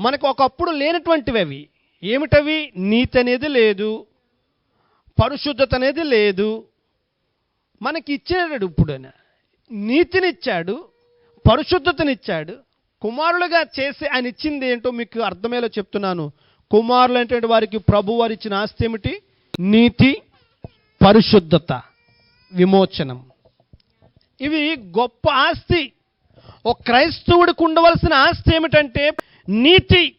మనకు ఒకప్పుడు లేనటువంటివి అవి ఏమిటవి? నీతి అనేది లేదు. పరిశుద్ధత అనేది లేదు. మనకి ఇచ్చేటాడు ఇప్పుడు ఆయన నీతినిచ్చాడు పరిశుద్ధతనిచ్చాడు. కుమారులుగా చేసి ఆయన ఇచ్చింది ఏంటో మీకు అర్థమయ్యేలా చెప్తున్నాను. కుమారులు అంటే వారికి ప్రభు వారు ఇచ్చిన ఆస్తి ఏమిటి? నీతి పరిశుద్ధత విమోచనం. ఇవి గొప్ప ఆస్తి. ఒక క్రైస్తవుడికి ఉండవలసిన ఆస్తి ఏమిటంటే నీతి.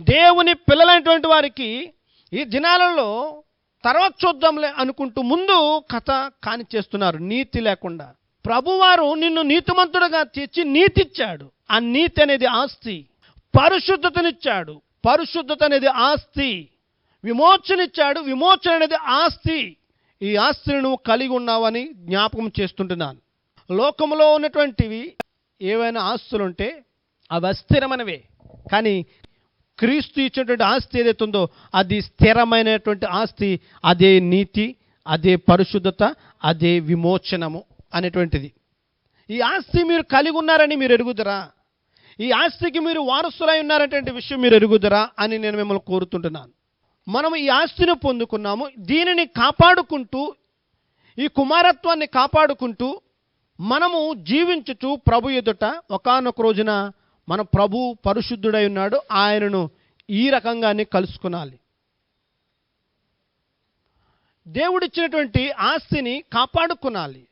దేవుని పిల్లలైనటువంటి వారికి ఈ దినాలలో తర్వాత చూద్దాంలే అనుకుంటూ ముందు కథ కాని చేస్తున్నారు. నీతి లేకుండా. ప్రభువారు నిన్ను నీతిమంతుడుగా తెచ్చి నీతిచ్చాడు. ఆ నీతి అనేది ఆస్తి. పరిశుద్ధతనిచ్చాడు. పరిశుద్ధత అనేది ఆస్తి. విమోచనిచ్చాడు. విమోచన అనేది ఆస్తి. ఈ ఆస్తిని నువ్వు కలిగి ఉన్నావని జ్ఞాపకం చేస్తుంటున్నాను. లోకంలో ఉన్నటువంటివి ఏవైనా ఆస్తులు ఉంటే అవి అస్థిరమైనవే. కానీ క్రీస్తు ఇచ్చినటువంటి ఆస్తి ఏదైతే ఉందో అది స్థిరమైనటువంటి ఆస్తి అదే నీతి అదే పరిశుద్ధత అదే విమోచనము అనేటువంటిది. ఈ ఆస్తి మీరు కలిగి ఉన్నారని మీరు ఎరుగుదరా? ఈ ఆస్తికి మీరు వారసులై ఉన్నారనేటువంటి విషయం మీరు ఎరుగుదరా అని నేను మిమ్మల్ని కోరుతుంటున్నాను. మనం ఈ ఆస్తిని పొందుకున్నాము దీనిని కాపాడుకుంటూ ఈ కుమారత్వాన్ని కాపాడుకుంటూ మనము జీవించుచు ప్రభు ఎదుట ఒకానొక రోజున మన ప్రభు పరిశుద్ధుడై ఉన్నాడు. ఆయనను ఈ రకంగానే కలుసుకునాలి. దేవుడిచ్చినటువంటి ఆస్తిని కాపాడుకునాలి.